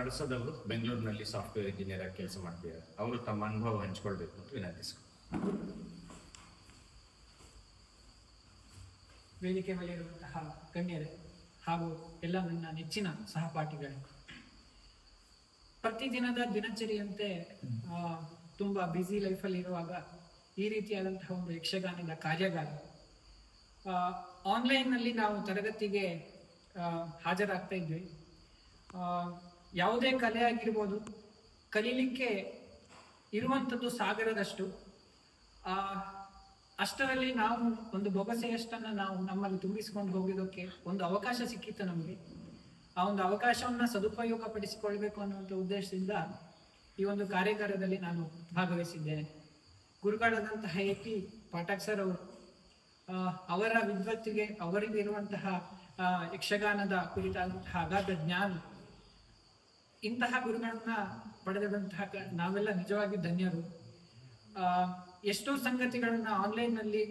ಕಳಸದವರು ಬೆಂಗಳೂರಿನಲ್ಲಿ software engineer ಆಗಿ ಕೆಲಸ ಮಾಡ್ತಿದ್ದಾರೆ. ಅವರು ತಮ್ಮ ಅನುಭವ ಹಂಚ್ಕೊಳ್ಬೇಕು ಅಂತ ವಿನಂತಿಸ್ಕೊ ವೇದಿಕೆ ಮೇಲಿರುವಂತಹ ಗಣ್ಯರೇ ಹಾಗೂ ಎಲ್ಲ ನನ್ನ ನೆಚ್ಚಿನ ಸಹಪಾಠಿಗಳೇ, ಪ್ರತಿದಿನದ ದಿನಚರಿಯಂತೆ ತುಂಬಾ ಬ್ಯುಸಿ ಲೈಫಲ್ಲಿ ಇರುವಾಗ ಈ ರೀತಿಯಾದಂತಹ ಒಂದು ಯಕ್ಷಗಾನದ ಕಾರ್ಯಾಗಾರ ಆನ್ಲೈನ್ನಲ್ಲಿ ನಾವು ತರಗತಿಗೆ ಹಾಜರಾಗ್ತಾ ಇದ್ವಿ. ಯಾವುದೇ ಕಲೆ ಆಗಿರ್ಬೋದು ಕಲೀಲಿಕ್ಕೆ ಇರುವಂಥದ್ದು ಸಾಗರದಷ್ಟು. ಅಷ್ಟರಲ್ಲಿ ನಾವು ಒಂದು ಬೊಗಸೆಯಷ್ಟನ್ನು ನಾವು ನಮ್ಮಲ್ಲಿ ತುಂಬಿಸ್ಕೊಂಡು ಹೋಗೋದಕ್ಕೆ ಒಂದು ಅವಕಾಶ ಸಿಕ್ಕಿತ್ತು ನಮಗೆ. ಆ ಒಂದು ಅವಕಾಶವನ್ನು ಸದುಪಯೋಗ ಪಡಿಸಿಕೊಳ್ಬೇಕು ಅನ್ನುವಂಥ ಉದ್ದೇಶದಿಂದ ಈ ಒಂದು ಕಾರ್ಯಾಗಾರದಲ್ಲಿ ನಾನು ಭಾಗವಹಿಸಿದ್ದೇನೆ. ಗುರುಗಳಾದಂತಹ ಎ. ಪಿ. ಪಾಠಕ್ ಸರ್ ಅವರು ಅವರ ವಿದ್ವತ್ತಿಗೆ ಅವರಿಗೆ ಇರುವಂತಹ ಆ, ಯಕ್ಷಗಾನದ ಕುರಿತಾದಂತಹ ಅಗಾಧ ಜ್ಞಾನ ಇಂತಹ ಗುರುಗಳನ್ನ ಪಡೆದಂತಹ ನಾವೆಲ್ಲ ನಿಜವಾಗಿ ಧನ್ಯರು. ಎಷ್ಟೋ ಸಂಗತಿಗಳನ್ನ ಆನ್ಲೈನ್ನಲ್ಲಿ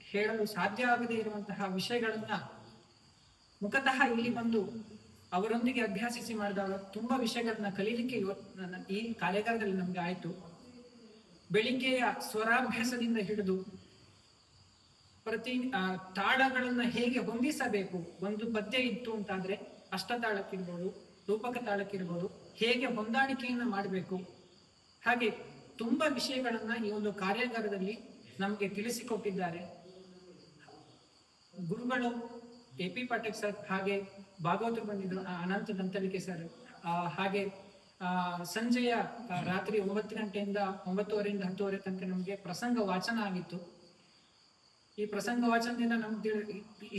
ಹೇಳಲು ಆಗದೇ ಇರುವಂತಹ ವಿಷಯಗಳನ್ನ ಮುಖತಃ ಇಲ್ಲಿ ಬಂದು ಅವರೊಂದಿಗೆ ಅಭ್ಯಾಸಿಸಿ ಮಾಡಿದಾಗ ತುಂಬಾ ವಿಷಯಗಳನ್ನ ಕಲೀಲಿಕ್ಕೆ ಈ ಕಾರ್ಯಾಗಾರದಲ್ಲಿ ನಮ್ಗೆ ಆಯ್ತು. ಬೆಳಿಗ್ಗೆಯ ಸ್ವರಾಭ್ಯಾಸದಿಂದ ಹಿಡಿದು ಪ್ರತಿ ತಾಳಗಳನ್ನು ಹೇಗೆ ಹೊಂದಿಸಬೇಕು, ಒಂದು ಪದ್ಯ ಇತ್ತು ಅಂತಾದ್ರೆ ಅಷ್ಟತಾಳಕ್ಕಿರ್ಬೋದು ರೂಪಕ ತಾಳಕ್ಕಿರ್ಬೋದು ಹೇಗೆ ಹೊಂದಾಣಿಕೆಯನ್ನು ಮಾಡಬೇಕು, ಹಾಗೆ ತುಂಬಾ ವಿಷಯಗಳನ್ನು ಈ ಒಂದು ಕಾರ್ಯಾಗಾರದಲ್ಲಿ ನಮಗೆ ತಿಳಿಸಿಕೊಟ್ಟಿದ್ದಾರೆ. ಗುರುಗಳು ಎ ಪಿ ಪಾಟೀಲ್ ಸರ್ ಹಾಗೆ ಭಾಗವತರು ಬಂದಿದ್ರು ಅನಂತ ದಂತಲಿಕೆ ಸರ್ ಹಾಗೆ ಸಂಜೆಯ ರಾತ್ರಿ ಒಂಬತ್ತು ಗಂಟೆಯಿಂದ ಒಂಬತ್ತುವರೆಯಿಂದ ಹತ್ತುವರೆ ತನಕ ನಮಗೆ ಪ್ರಸಂಗ ವಾಚನ ಆಗಿತ್ತು. ಈ ಪ್ರಸಂಗ ವಾಚನದಿಂದ ನಮ್ಗೆ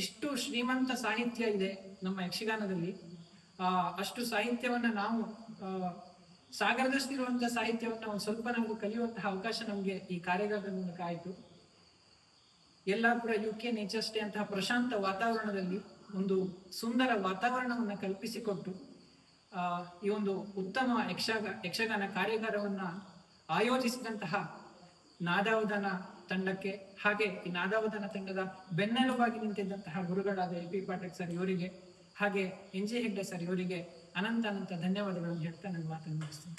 ಇಷ್ಟು ಶ್ರೀಮಂತ ಸಾಹಿತ್ಯ ಇದೆ ನಮ್ಮ ಯಕ್ಷಗಾನದಲ್ಲಿ. ಅಷ್ಟು ಸಾಹಿತ್ಯವನ್ನ ನಾವು ಸಾಗರದಷ್ಟಿರುವಂಥ ಸಾಹಿತ್ಯವನ್ನ ಒಂದು ಸ್ವಲ್ಪ ನಾವು ಕಲಿಯುವಂತಹ ಅವಕಾಶ ನಮಗೆ ಈ ಕಾರ್ಯಾಗಾರದ ಮೂಲಕ ಆಯಿತು. ಯಲ್ಲಾಪುರ ಯು ಕೆ ನೇಚರ್ ಅಂತಹ ಪ್ರಶಾಂತ ವಾತಾವರಣದಲ್ಲಿ ಒಂದು ಸುಂದರ ವಾತಾವರಣವನ್ನ ಕಲ್ಪಿಸಿಕೊಟ್ಟು ಆ, ಈ ಒಂದು ಉತ್ತಮ ಯಕ್ಷಗ ಯಕ್ಷಗಾನ ಕಾರ್ಯಾಗಾರವನ್ನ ಆಯೋಜಿಸಿದಂತಹ ನಾದಾವಧನ ತಂಡಕ್ಕೆ ಹಾಗೆ ಈ ನಾದಾವಧನ ತಂಡದ ಬೆನ್ನೆಲುಬಾಗಿ ನಿಂತಿದ್ದಂತಹ ಗುರುಗಳಾದ ಎಲ್ ಪಿ ಪಾಟೀಲ್ ಸರ್ ಇವರಿಗೆ ಹಾಗೆ ಎನ್ ಜಿ ಹೆಗ್ಡೆ ಸರ್ ಇವರಿಗೆ ಅನಂತ ಅನಂತ ಧನ್ಯವಾದಗಳನ್ನು ಹೇಳ್ತಾ ನನ್ನ ಮಾತನ್ನು ಮುಗಿಸ್ತೀನಿ.